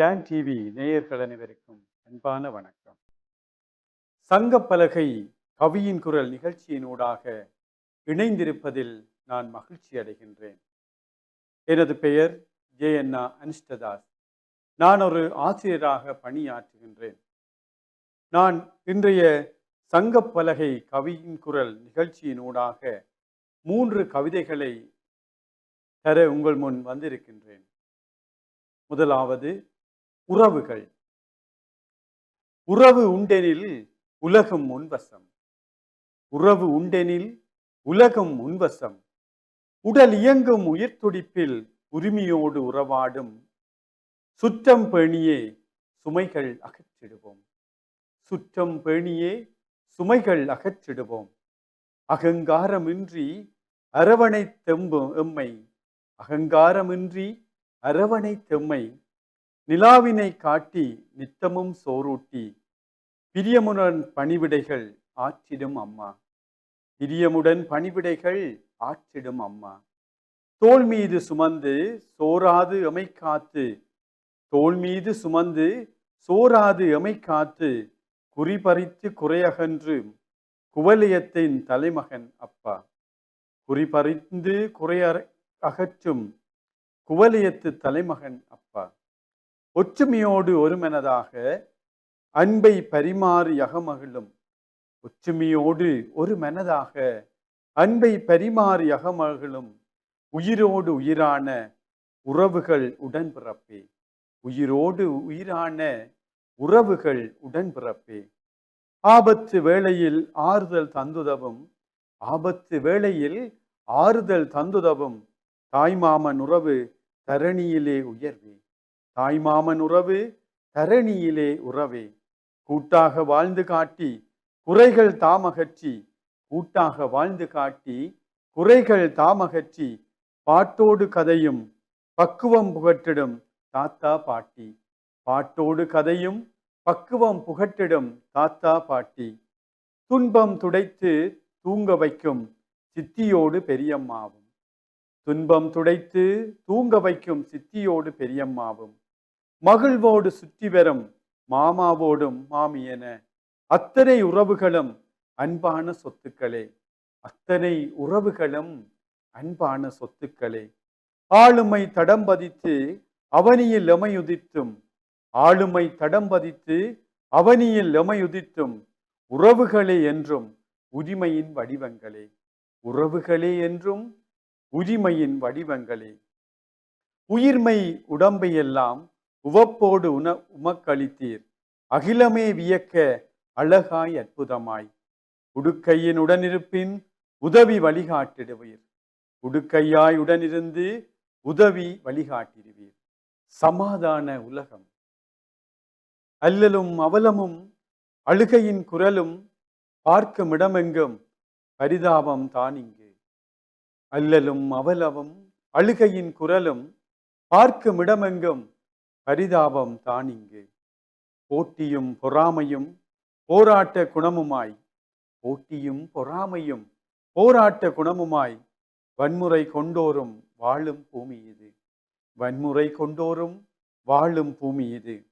Tan TV நேயர்கள் அனைவருக்கும் அன்பான வணக்கம். சங்கப்பலகை கவியின் குரல் நிகழ்ச்சியினூடாக இணைந்திருப்பதில் நான் மகிழ்ச்சி அடைகின்றேன். எனது பெயர் ஜே என்னா அனிஷ்டதாஸ். நான் ஒரு ஆசிரியராக பணியாற்றுகின்றேன். நான் இன்றைய சங்கப்பலகை கவியின் குரல் நிகழ்ச்சியினூடாக மூன்று கவிதைகளை தர உங்கள் முன் வந்திருக்கின்றேன். முதலாவது உறவுகள். உறவு உண்டெனில் உலகம் முன்வசம். உறவு உண்டெனில் உலகம் முன்வசம். உடல் இயங்கும் உயிர் துடிப்பில் உரிமையோடு உறவாடும். சுற்றம் பேணியே சுமைகள் அகற்றிடுவோம். சுற்றம் பேணியே சுமைகள் அகற்றிடுவோம். அகங்காரமின்றி அரவணை தெம்பும் எம்மை. அகங்காரமின்றி அரவணை தெம்மை நிலாவினை காட்டி நித்தமும் சோறூட்டி பிரியமுடன் பணிவிடைகள் ஆற்றிடும் அம்மா. பிரியமுடன் பணிவிடைகள் ஆற்றிடும் அம்மா. தோல் மீது சுமந்து சோராது எமை காத்து தோல் மீது சுமந்து சோராது எமை காத்து குறிபறித்து குறையகன்று குவலியத்தின் தலைமகன் அப்பா. குறிபறிந்து குறைய அகற்றும் குவலியத்து தலைமகன் அப்பா. ஒற்றுமையோடு ஒருமனதாக அன்பை பரிமாறி அகமகிழும். ஒற்றுமையோடு ஒரு மனதாக அன்பை பரிமாறி அகமகிழும். உயிரோடு உயிரான உறவுகள் உடன்பிறப்பே. உயிரோடு உயிரான உறவுகள் உடன்பிறப்பே. ஆபத்து வேளையில் ஆறுதல் தந்துதவும். ஆபத்து வேளையில் ஆறுதல் தந்துதவும். தாய்மாமன் உறவு தரணியிலே உயர்வே. தாய்மாமன் உறவு தரணியிலே உறவே. கூட்டாக வாழ்ந்து காட்டி குறைகள் தாமகற்றி. கூட்டாக வாழ்ந்து காட்டி குறைகள் தாமகற்றி. பாட்டோடு கதையும் பக்குவம் புகட்டிடும் தாத்தா பாட்டி. பாட்டோடு கதையும் பக்குவம் புகட்டிடும் தாத்தா பாட்டி. துன்பம் துடைத்து தூங்க வைக்கும் சித்தியோடு பெரியம்மாவும். துன்பம் துடைத்து தூங்க வைக்கும் சித்தியோடு பெரியம்மாவும். மகிழ்வோடு சுற்றி வரும் மாமாவோடும் மாமியன அத்தனை உறவுகளும் அன்பான சொத்துக்களே. அத்தனை உறவுகளும் அன்பான சொத்துக்களே. ஆளுமை தடம் பதித்து அவனியில் எமையுதித்தும் ஆளுமை தடம் பதித்து அவனியில் எமையுதித்தும் உறவுகளே என்றும் உரிமையின் வடிவங்களே. உறவுகளே என்றும் உரிமையின் வடிவங்களே. உயிர்மை உடம்பையெல்லாம் உவப்போடு உண உமக்களித்தீர். அகிலமே வியக்க அழகாய் அற்புதமாய். உடுக்கையின் உடனிருப்பின் உதவி வழிகாட்டிடுவீர். உடுக்கையாய் உடனிருந்து உதவி வழிகாட்டிடுவீர். சமாதான உலகம். அல்லலும் அவலமும் அழுகையின் குரலும் பார்க்கும் இடமெங்கும் பரிதாபம் தான் இங்கு. அல்லலும் அவலவும் அழுகையின் குரலும் பார்க்கும் இடமெங்கும் பரிதாபம் தான் இங்கு. போட்டியும் பொறாமையும் போராட்ட குணமுமாய். போட்டியும் பொறாமையும் போராட்ட குணமுமாய். வன்முறை கொண்டோரும் வாழும் பூமி இது. வன்முறை கொண்டோரும் வாழும் பூமி இது.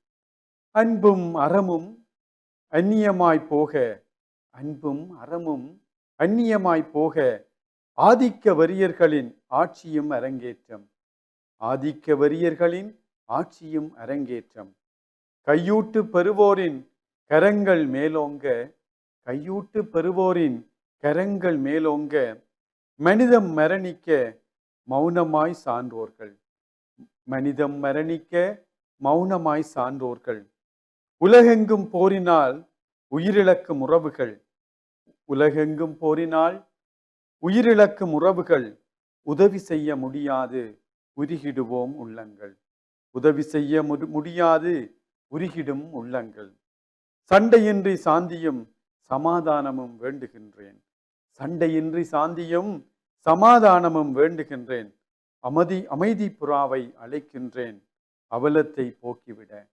அன்பும் அறமும் அந்நியமாய் போக அன்பும் அறமும் அந்நியமாய் போக ஆதிக்க வரியர்களின் ஆட்சியும் அரங்கேற்றம். ஆதிக்க வரியர்களின் ஆட்சியும் அரங்கேற்றம். கையூட்டு பெறுவோரின் கரங்கள் மேலோங்க. கையூட்டு பெறுவோரின் கரங்கள் மேலோங்க. மனிதம் மரணிக்க மௌனமாய் சான்றோர்கள். மனிதம் மரணிக்க மௌனமாய் சான்றோர்கள். உலகெங்கும் போரினால் உயிரிழக்கும் உறவுகள் உலகெங்கும் போரினால் உயிரிழக்கும் உறவுகள் உதவி செய்ய முடியாது. உருகிடுவோம் உள்ளங்கள். உதவி செய்ய முடியாது. உருகிடும் உள்ளங்கள். சண்டையின்றி சாந்தியும் சமாதானமும் வேண்டுகின்றேன். சண்டையின்றி சாந்தியும் சமாதானமும் வேண்டுகின்றேன். அமைதி அமைதி புறாவை அழைக்கின்றேன். அவலத்தை போக்கிவிட.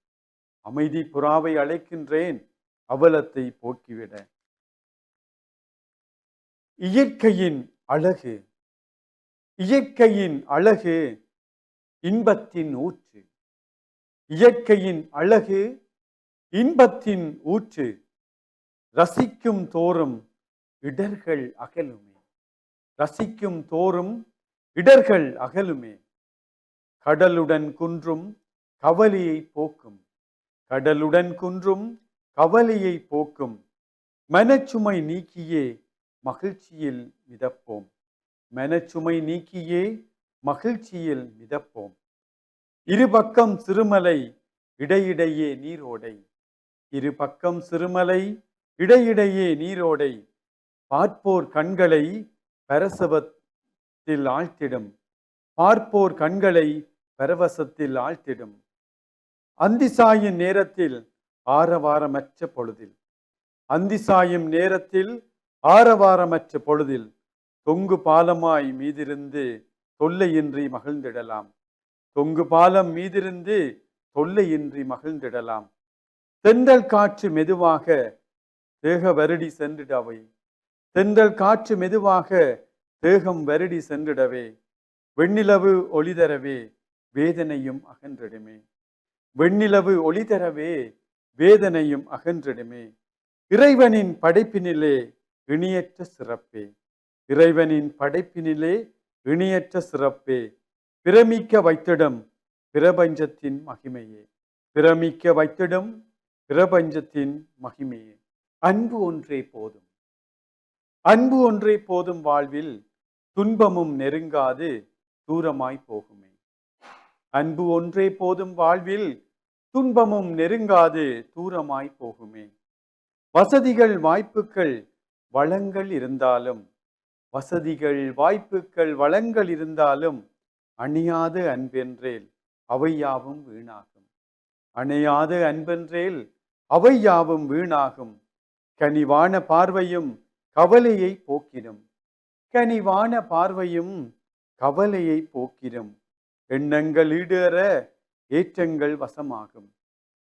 அமைதி புறாவை அழைக்கின்றேன். அவலத்தை போக்கிவிட. இயற்கையின் அழகு. இயற்கையின் அழகு இன்பத்தின் ஊற்று. இயற்கையின் அழகு இன்பத்தின் ஊற்று. ரசிக்கும் தோறும் இடர்கள் அகலுமே. ரசிக்கும் தோறும் இடர்கள் அகலுமே. கடலுடன் குன்றும் கவலையை போக்கும். கடலுடன் குன்றும் கவலையை போக்கும். மனச்சுமை நீக்கியே மகிழ்ச்சியில் மிதப்போம். மனச்சுமை நீக்கியே மகிழ்ச்சியில் மிதப்போம். இருபக்கம் சிறுமலை இடையிடையே நீரோடை. இரு பக்கம் சிறுமலை இடையிடையே நீரோடை. பார்ப்போர் கண்களை பரசவத்தில் ஆழ்த்திடும். பார்ப்போர் கண்களை பரவசத்தில் ஆழ்த்திடும். அந்திசாயின் நேரத்தில் ஆரவாரமற்ற பொழுதில். அந்திசாயும் நேரத்தில் ஆரவாரமற்ற பொழுதில் தொங்கு பாலமாய் மீதிருந்து தொல்லையின்றி மகிழ்ந்திடலாம். தொங்கு பாலம் மீதிருந்து தொல்லையின்றி மகிழ்ந்திடலாம். தென்றல் காற்று மெதுவாக தேக வருடி சென்றிடவை. தென்றல் காற்று மெதுவாக தேகம் வருடி சென்றிடவே. வெண்ணிலவு ஒளிதரவே வேதனையும் அகன்றிடுமே. வெண்ணிலவு ஒளிதரவே வேதனையும் அகன்றிடுமே. இறைவனின் படைப்பினிலே இணையற்ற சிறப்பே. இறைவனின் படைப்பினிலே இணையற்ற சிறப்பே. பிரமிக்க வைத்திடும் பிரபஞ்சத்தின் மகிமையே. பிரமிக்க வைத்திடும் பிரபஞ்சத்தின் மகிமையே. அன்பு ஒன்றே போதும். அன்பு ஒன்றே போதும் வாழ்வில் துன்பமும் நெருங்காது தூரமாய் போகுமே. அன்பு ஒன்றே போதும் வாழ்வில் துன்பமும் நெருங்காது தூரமாய் போகுமே. வசதிகள் வாய்ப்புகள் வளங்கள் இருந்தாலும் வசதிகள் வாய்ப்புகள் வளங்கள் இருந்தாலும் அணியாது அன்பென்றேல் அவையாவும் வீணாகும். அணையாத அன்பென்றேல் அவையாவும் வீணாகும். கனிவான பார்வையும் கவலையை போக்கிடும். கனிவான பார்வையும் கவலையை போக்கிடும். எண்ணங்கள் ஈடேற ஏற்றங்கள் வசமாகும்.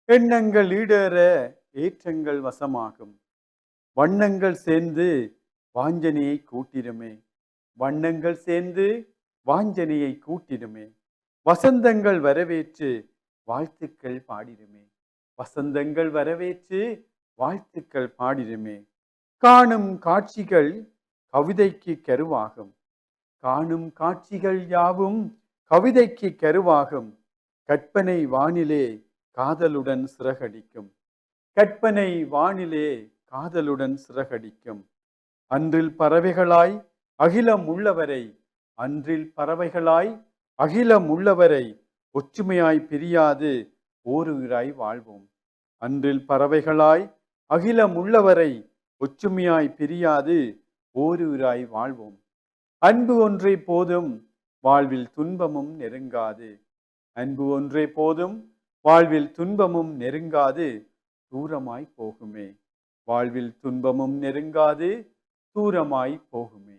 எண்ணங்கள் ஈடேற ஏற்றங்கள் வசமாகும். வண்ணங்கள் சேர்ந்து வாஞ்சனையை கூட்டிடுமே. வண்ணங்கள் சேர்ந்து வாஞ்சனையை கூட்டிடுமே. வசந்தங்கள் வரவேற்று வாழ்த்துக்கள் பாடிடுமே. வசந்தங்கள் வரவேற்று வாழ்த்துக்கள் பாடிடுமே. காணும் காட்சிகள் கவிதைக்கு கருவாகும். காணும் காட்சிகள் யாவும் கவிதைக்கு கருவாகும். கற்பனை வானிலே காதலுடன் சிறகடிக்கும். கற்பனை வானிலே காதலுடன் சிறகடிக்கும். அன்றில் பறவைகளாய் அகிலம் உள்ளவரை அன்றில் பறவைகளாய் அகிலம் உள்ளவரை ஒற்றுமையாய் பிரியாது ஓருயிராய் வாழ்வோம். அன்றில் பறவைகளாய் அகிலம் உள்ளவரை ஒற்றுமையாய் பிரியாது ஓருயிராய் வாழ்வோம். அன்பு ஒன்றே போதும் வாழ்வில் துன்பமும் நெருங்காது. அன்பு ஒன்றே போதும் வாழ்வில் துன்பமும் நெருங்காது தூரமாய் போகுமே. வாழ்வில் துன்பமும் நெருங்காது தூரமாய் போகுமே